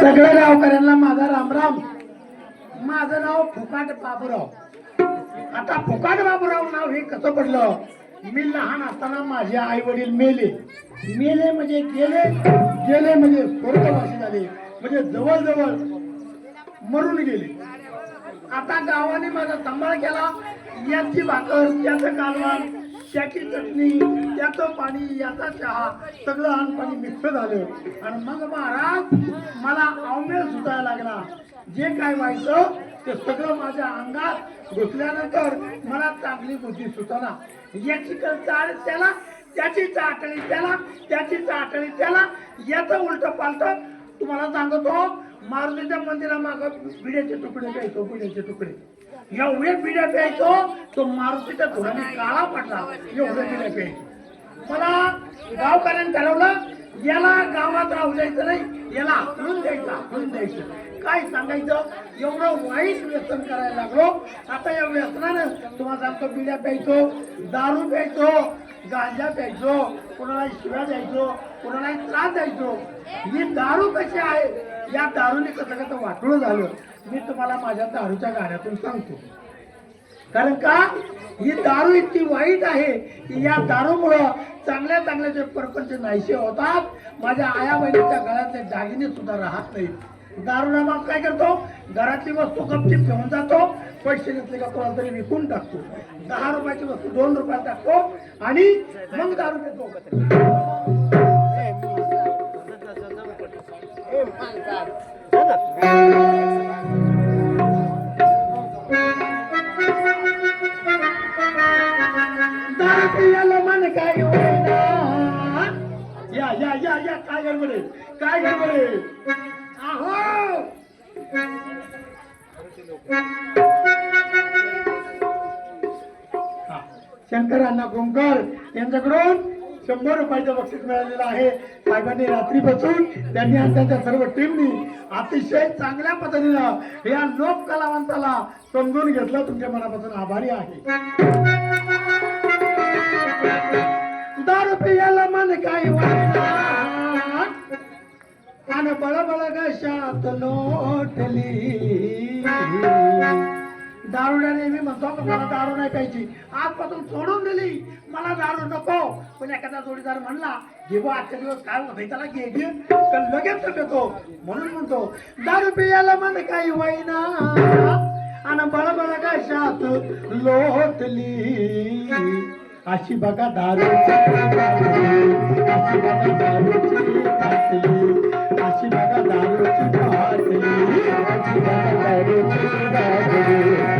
सगळ्या गावकऱ्यांना माझा रामराम. माझं नाव फुकाट बाबूराव. आता फुकाट बाबूराव नाव हे कसं पडलं? मी लहान असताना माझे आई वडील मेले. मेले म्हणजे गेले गेले म्हणजे स्वर्गवासी झाले. म्हणजे जवळजवळ मरून गेले. आता गावाने माझा सांभाळ केला. याची भाकर याचं कालवान त्याची चटणी त्याचं पाणी याचा चहा सगळं अन्न पाणी मिक्स झालं. आणि मग महाराज मला अवमेळ सुटायला लागला. जे काय व्हायचं ते सगळं माझ्या अंगात घुसल्यानंतर मला चांगली बुद्धी सुटाना याची चाळ त्याला त्याची चाटणी त्याला त्याची चाटणी त्याला. याचं उलट पालट तुम्हाला सांगतो मारुतीच्या मंदिरामागं माग तुकडे द्यायचो बिड्याचे तुकडे. एवढे बिड्या प्यायचो तो मारुतीच्या धुराने काळा पडला. एवढे पिढ्या प्यायचो. मला गावकऱ्यांनी ठरवलं याला गावात राहू द्यायचं नाही याला हाकलून द्यायचं हाकलून द्यायचं. काय सांगायचं? एवढं वाईट व्यसन करायला लागलो. आता या व्यसनानं तुम्हाला सांगतो बिड्या प्यायचो दारू प्यायचो गांजा प्यायचो कोणाला शिव्या द्यायचो कोणाला त्रास द्यायचो. ही दारू कशी आहे? या दारूने कसं कसं वाटलं झालं मी तुम्हाला माझ्या दारूच्या गाण्यातून सांगतो. कारण का? ही दारू इतकी वाईट आहे की या दारूमुळं चांगल्या चांगल्या जे परपंच नाहीसे होतात माझ्या आया बहिणीच्या गळ्यातले दागिने सुद्धा राहत नाहीत. दारूला मग काय करतो? घरातली वस्तू कपची घेऊन जातो पैसे घेतले का कोणाला तरी विकून टाकतो. दहा रुपयाची वस्तू दोन रुपयात टाकतो आणि मग दारू घेतो काय होईना या या या या गडबड आहे काय गडबड आहे आहो हा. शंकर यांच्याकडून शंभर रुपयाचं बक्षीस मिळालेलं आहे. साहेबांनी रात्री बसून त्यांनी आणि त्यांच्या सर्व टीमनी अतिशय चांगल्या पद्धतीनं या लोक कलावंताला समजून घेतलं. तुमच्या मनापासून आभारी आहे. दारू पियाला मन काय वाटणार आणि बळबळ गशात लोटली. दारुड्या नेहमी म्हणतो का मला दारू नाही प्यायची. आजपासून सोडून दिली. मला दारू नको. पण एखादा जोडीदार म्हणला जेव्हा आजच्या दिवस काय होत त्याला घे घे तर लगेच देतो. म्हणून म्हणतो दारू पियाला मन काही होईना. आणि बळबळ कशात लोटली? अशी बघा दारू अशी बघा दारूची बाटली अशी बघा दारूची बाटली अशी बघा दारूची बाटली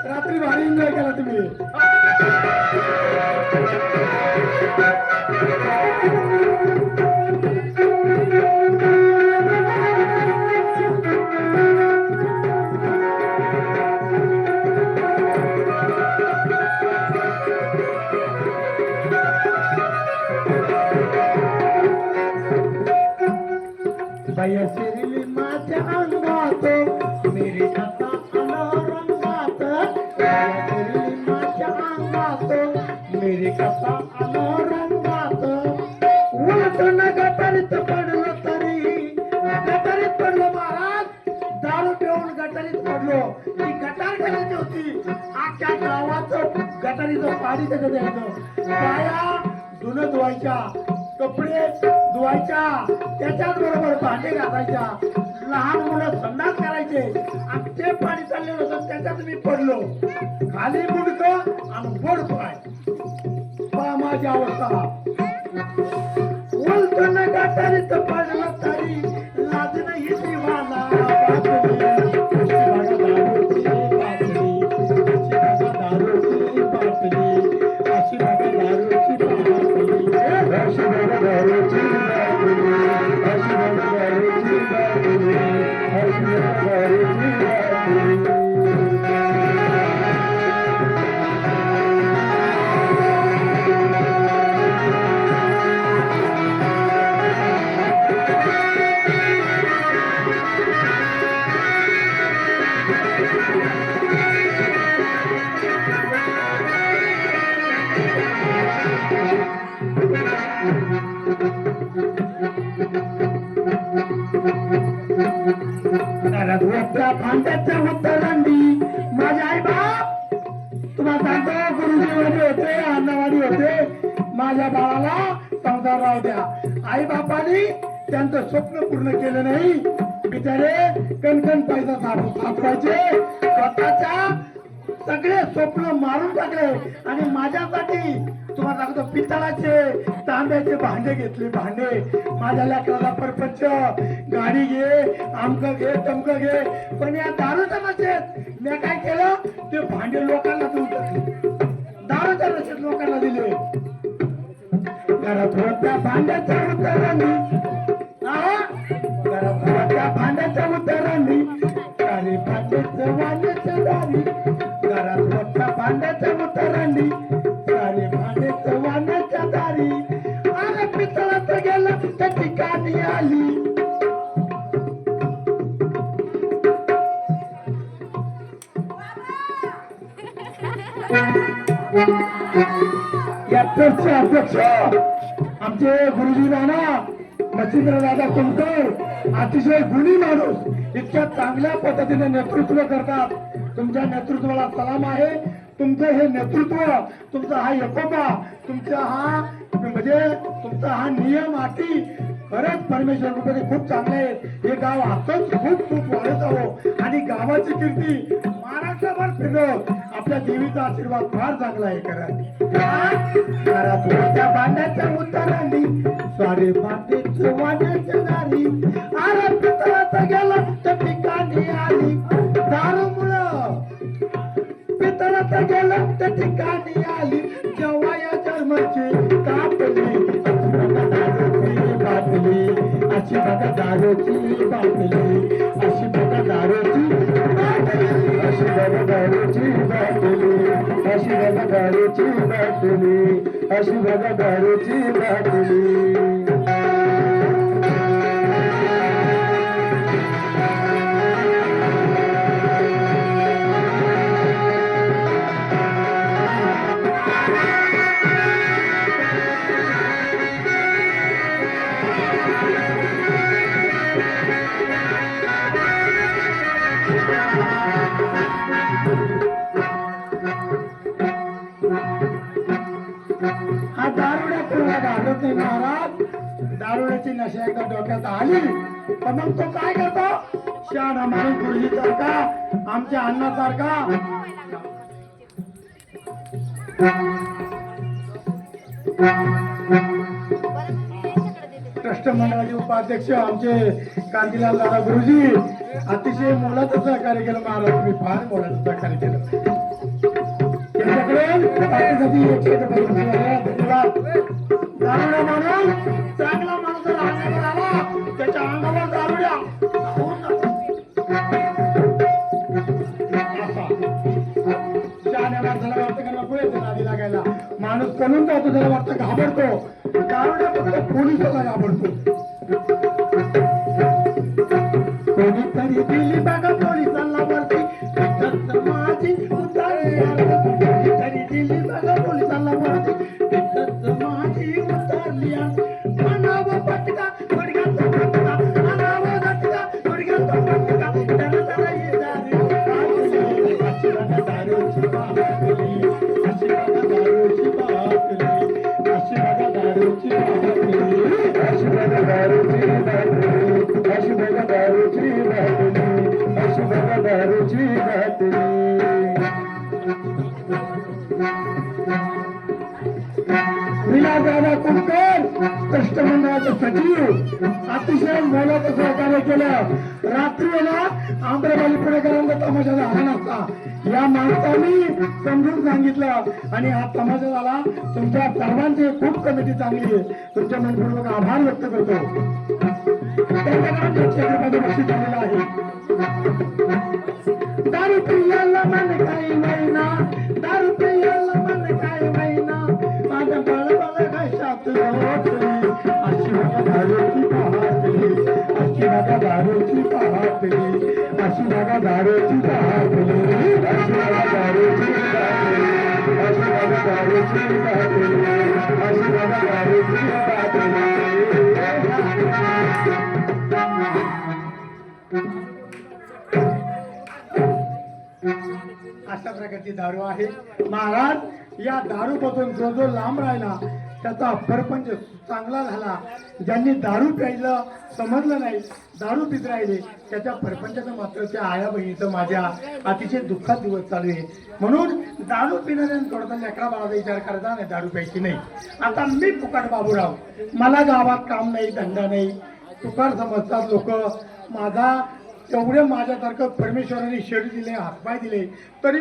रात्री भारी एन्जॉय केला तुम्ही बाया शिरली माझ्या गटारीत पडलं. तरी गटारीत पडलो महाराज दारू पिऊन गटारीत पडलो ती गटार करायची होती गावाचं गटारीचं पाणी धुणं धुवायच्या कपडे धुवायच्या त्याच्याच बरोबर भांडे घालायच्या लहान मुलं संडास करायचे. आणि ते पाणी चाललेलं होतं त्याच्यात मी पडलो. खाली मुडक आणि गोड पाय. माझी अवस्था बोलताना का तरी भांड्याच्या उत्तरांनी माझे आई बाप तुम्हाला सांगतो गुरुजीवाडी होते अन्नवाडी होते. माझ्या बाळाला संसार राहू द्या. आई बापानी त्यांचं स्वप्न पूर्ण केलं नाही. बिचारे कणकण पैसा साठू स्वतःच्या सगळे स्वप्न मारून टाकले आणि माझ्यासाठी तुम्हाला सांगतो पितळाचे तांब्याचे भांडे घेतले भांडे. माझ्या लेकराला परपंच गाडी घे आमक घे तमक घे. पण या दारूच्या नशेत मी काय केलं? ते भांडे लोकांना देऊन टाकले. दारूच्या नशेत लोकांना दिले. घरात होत्या भांड्याच्या उत्तरांनी आ? घरात होत्या भांड्याच्या उत्तरांनी सारे भांड्याचं वाण्याच्या दारी. या ट्रस्टचे अध्यक्ष आमचे गुरुजी नाना मच्छिंद्र दादा कुलकर अतिशय गुणी माणूस इतक्या चांगल्या पद्धतीने नेतृत्व करतात. तुमच्या नेतृत्वाला सलाम आहे. तुमचं हे नेतृत्व तुमचा हा एकोपा तुमचा हा म्हणजे तुमचा हा नियम अटी खरंच परमेश्वर कृपेने खूप चांगले आहेत. हे गाव आताच खूप खूप वाढत आहो आणि गावाची कीर्ती महाराष्ट्रभर फिरव. आपल्या देवीचा आशीर्वाद फार चांगला आहे करा घरात होत्या भांड्याच्या सारे भांडेच वाण्याच्या दारी अरे पितळाचं गेलं त्या ठिकाणी आली. दारूमुळं पितळाचं गेलं तर ठिकाणी आली. जेव्हा या जन्माची कापली अशी बघा दारूची बाटली अशी बघा दारूची गाडीची दारूची बाटली अशी दारूची बाटली, अशी दारूची बाटली. दारुड्याची नशा एकदा डोक्यात आली. तर मग तो काय करतो? शहाणा माणूस गुरुजी सारखा आमच्या अण्णा सारखा. ट्रस्ट मंडळाचे उपाध्यक्ष आमचे कांतीलाल दादा गुरुजी अतिशय मोलाचं सहकार्य केलं महाराज. मी फार मोलाचं सहकार्य केलं. धन्यवाद. माणूस करून जातो त्याला वाटतं घाबरतो दारुड्या फक्त पोलिसाला घाबरतो कोणीतरी दिली बघा. शिष्टमंडळाचे सचिव अतिशय मोलाचं सहकार्य केलं. रात्रीला आंबेबाली पुणेकरांचा तमाशा झाला नसता या माणसांनी समजून सांगितलं आणि हा तमाशा झाला. तुमच्या सर्वांची खूप कमिटी चांगली आहे. तुमच्या मनपूर्वक आभार व्यक्त करतो. त्यांच्याकडे बक्षीस झालेलं आहे. दारू प्रियाला मन काही महिना दारू अशी दारूची पहाटली अशी बघा दारूची पहाटली अशी बघा दारूची बाटली अशी बघा दारूची बाटली अशी बघा दारूची बाटली अशा प्रकारची दारू आहे. महाराज या दारूपासून जो जो लांब राहिला त्याचा परपंच चांगला झाला. ज्यांनी दारू प्यायलं समजलं नाही दारू पित राहिले त्याच्या परपंचाचं मात्र त्या आया बहिणीचं माझ्या अतिशय दुःखात दिवस चालू आहे. म्हणून दारू पिणाऱ्यांनी थोडासा लेकरा बाळाचा विचार करता नाही दारू प्यायची नाही. आता मी फुकट बाबूराव. मला गावात काम नाही धंदा नाही. तुकार समजतात लोक. माझा एवढे माझ्यासारखं परमेश्वराने शेड दिले हातपाय दिले तरी